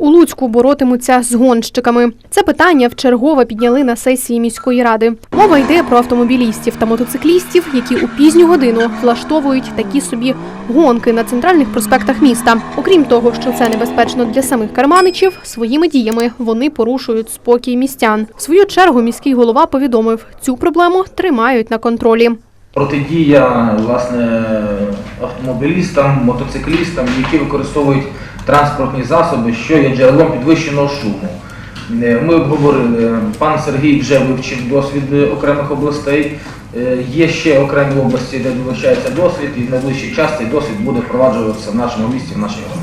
У Луцьку боротимуться з гонщиками. Це питання вчергове підняли на сесії міської ради. Мова йде про автомобілістів та мотоциклістів, які у пізню годину влаштовують такі собі гонки на центральних проспектах міста. Окрім того, що це небезпечно для самих карманичів, своїми діями вони порушують спокій містян. В свою чергу міський голова повідомив, цю проблему тримають на контролі. Протидія власне автомобілістам, мотоциклістам, які використовують транспортні засоби, що є джерелом підвищеного шуму. Е, Ми обговорили, пан Сергій вже вивчив досвід е, окремих областей. Е, Є ще окремі області, де вивчається досвід, і в найближчий час цей досвід буде впроваджуватися в нашому місті, в нашій громаді.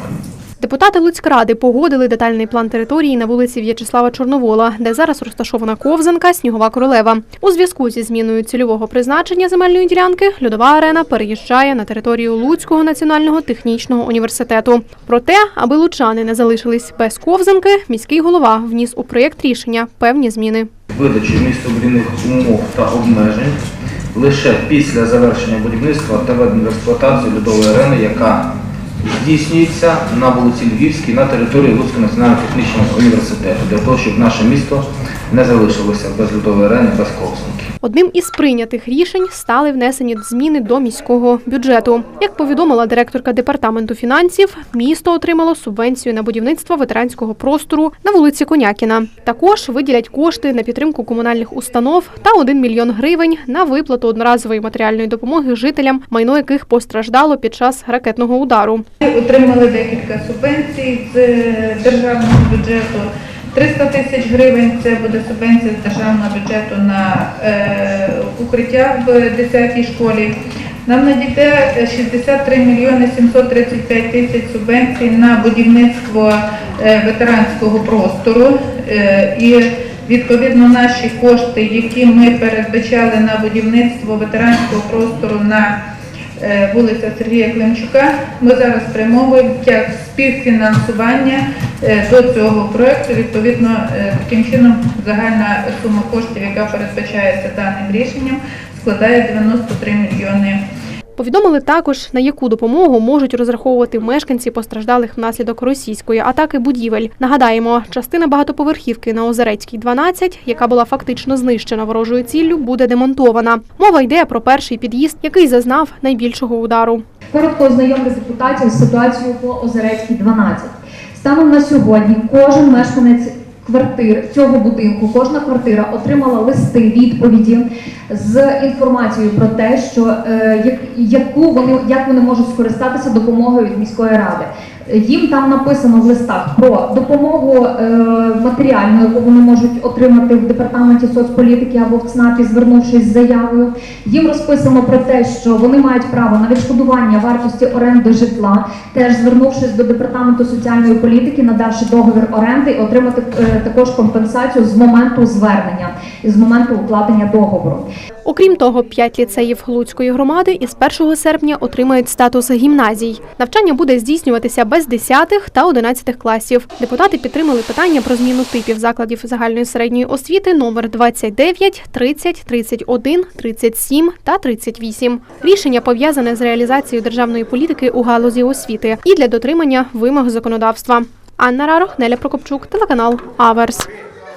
Депутати Луцькради погодили детальний план території на вулиці В'ячеслава Чорновола, де зараз розташована ковзанка Снігова королева. У зв'язку зі зміною цільового призначення земельної ділянки льодова арена переїжджає на територію Луцького національного технічного університету. Проте, аби лучани не залишились без ковзанки, міський голова вніс у проєкт рішення певні зміни. Видачі містобудівних умов та обмежень лише після завершення будівництва та введення в експлуатацію льодової арени, яка здійснюється на вулиці Львівській на території Луцького національного технічного університету, для того, щоб наше місто не залишилося без льодової арени, без ковзанки. Одним із прийнятих рішень стали внесені зміни до міського бюджету. Як повідомила директорка департаменту фінансів, місто отримало субвенцію на будівництво ветеранського простору на вулиці Конякіна. Також виділять кошти на підтримку комунальних установ та 1 мільйон гривень на виплату одноразової матеріальної допомоги жителям, майно яких постраждало під час ракетного удару. Отримали декілька субвенцій з е, державного бюджету. 300 тисяч гривень це буде субвенція з державного бюджету на е, укриття в 10-й школі. Нам надійде 63 мільйони 735 тисяч субвенцій на будівництво е, ветеранського простору. Е, і відповідно наші кошти, які ми передбачали на будівництво ветеранського простору на вулиця Сергія Климчука. Ми зараз спрямовуємо як співфінансування е, до цього проєкту. Відповідно, е, таким чином загальна сума коштів, яка передбачається даним рішенням, складає 93 мільйони. Повідомили також, на яку допомогу можуть розраховувати мешканці постраждалих внаслідок російської атаки будівель. Нагадаємо, частина багатоповерхівки на Озерецькій 12, яка була фактично знищена ворожою ціллю, буде демонтована. Мова йде про перший під'їзд, який зазнав найбільшого удару. Коротко ознайомлю депутатів з ситуацією по Озерецькій 12. Станом на сьогодні кожен мешканець квартир цього будинку, кожна квартира отримала листи відповіді з інформацією про те, що е, як, яку вони як вони можуть скористатися допомогою від міської ради. Їм там написано в листах про допомогу е, матеріальну, яку вони можуть отримати в департаменті соцполітики або в ЦНАПі, звернувшись з заявою. Їм розписано про те, що вони мають право на відшкодування вартості оренди житла, теж звернувшись до департаменту соціальної політики, надавши договір оренди і отримати е, також компенсацію з моменту звернення і з моменту укладення договору. Окрім того, п'ять ліцеїв Луцької громади із 1 серпня отримають статус гімназій. Навчання буде здійснюватися без 10 та 11 класів. Депутати підтримали питання про зміну типів закладів загальної середньої освіти номер 29, 30, 31, 37 та 38. Рішення пов'язане з реалізацією державної політики у галузі освіти і для дотримання вимог законодавства. Анна Рарох, Неля Прокопчук, телеканал Аверс.